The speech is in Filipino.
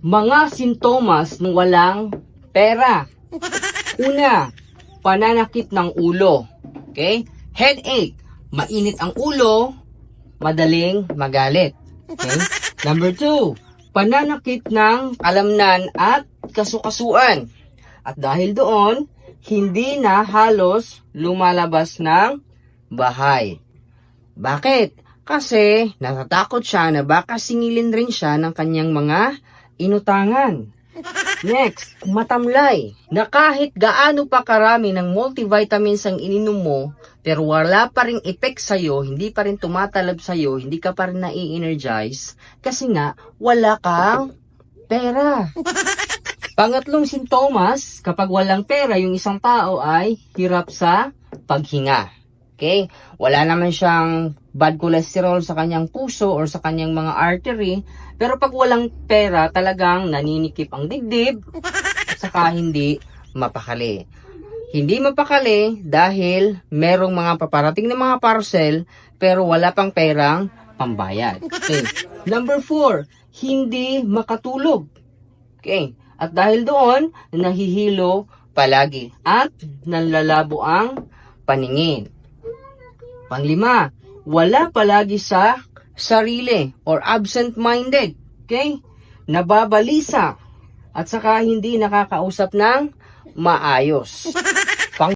Mga sintomas ng walang pera. Una, pananakit ng ulo. Okay? Headache. Mainit ang ulo, madaling magalit. Okay? Number two, pananakit ng kalamnan at kasukasuan. At dahil doon, hindi na halos lumalabas ng bahay. Bakit? Kasi natatakot siya na baka singilin rin siya ng kanyang mga inutangan. Next, matamlay. Na kahit gaano pa karami ng multivitamins ang ininom mo, pero wala pa rin effect sa'yo, hindi pa rin tumatalab sa'yo, hindi ka pa rin nai-energize, kasi nga, wala kang pera. Pangatlong sintomas, kapag walang pera yung isang tao ay hirap sa paghinga. Okay? Wala naman siyang bad cholesterol sa kanyang puso or sa kanyang mga artery. Pero pag walang pera, talagang naninikip ang dibdib saka hindi mapakali. Hindi mapakali dahil merong mga paparating na mga parcel pero wala pang perang pambayad. Okay. Number four, hindi makatulog. Okay. At dahil doon, nahihilo palagi at nanlalabo ang paningin. Panglima, wala palagi sa sarili or absent-minded. Okay? Nababalisa at saka hindi nakakausap ng maayos.